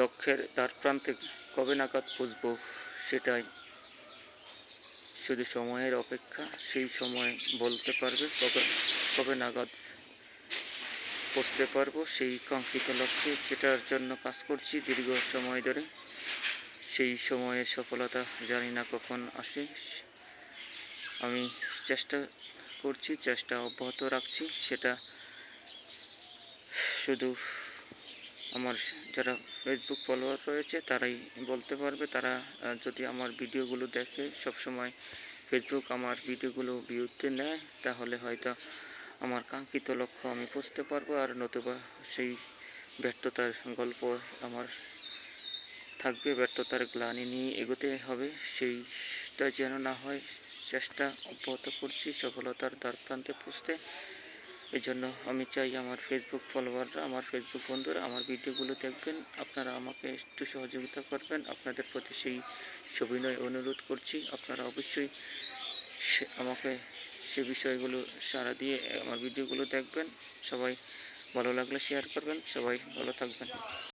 লক্ষ্যের দ্বার প্রান্তে কবে নাগাদ পুষবো সেটাই। শুধু সময়ের অপেক্ষা, সেই সময় বলতে পারবে কবে কবে নাগাদ পৌঁছতে পারব। সেই কাঙ্ক্ষিত লক্ষ্যে যেটার জন্য কাজ করছি দীর্ঘ সময় ধরে, সেই সময়ের সফলতা জানি না কখন আসে। আমি চেষ্টা করছি, চেষ্টা অব্যাহত রাখছি, সেটা শুধু আমার যারা ফেসবুক ফলোয়ার রয়েছে, তারাই বলতে পারবে। তারা যদি আমার ভিডিওগুলো দেখে, সবসময় ফেসবুক আমার ভিডিওগুলো ভিউতে নেয়, তাহলে হয়তো আমার কাঙ্ক্ষিত লক্ষ্য আমি বুঝতে পারব আর নতুবা সেই ব্যর্থতার গল্প আমার থাকবে, ব্যর্থতার গ্লানি নিয়ে এগোতে হবে। সেইটা যেন না হয়, চেষ্টা অব্যাহত করছি, সফলতার দ্বার প্রান্তে পুষতে। এই জন্য আমি চাই আমার ফেসবুক ফলোয়াররা আমার ফেসবুক বন্ধুরা, আমার ভিডিওগুলো দেখবেন। আপনারা আমাকে একটু সহযোগিতা করবেন। আপনাদের প্রতি সেই সবিনয় অনুরোধ করছি। আপনারা অবশ্যই আমাকে সে বিষয়গুলো সারা দিয়ে আমার ভিডিওগুলো দেখবেন। সবাই ভালো লাগলে শেয়ার করবেন। সবাই ভালো থাকবেন।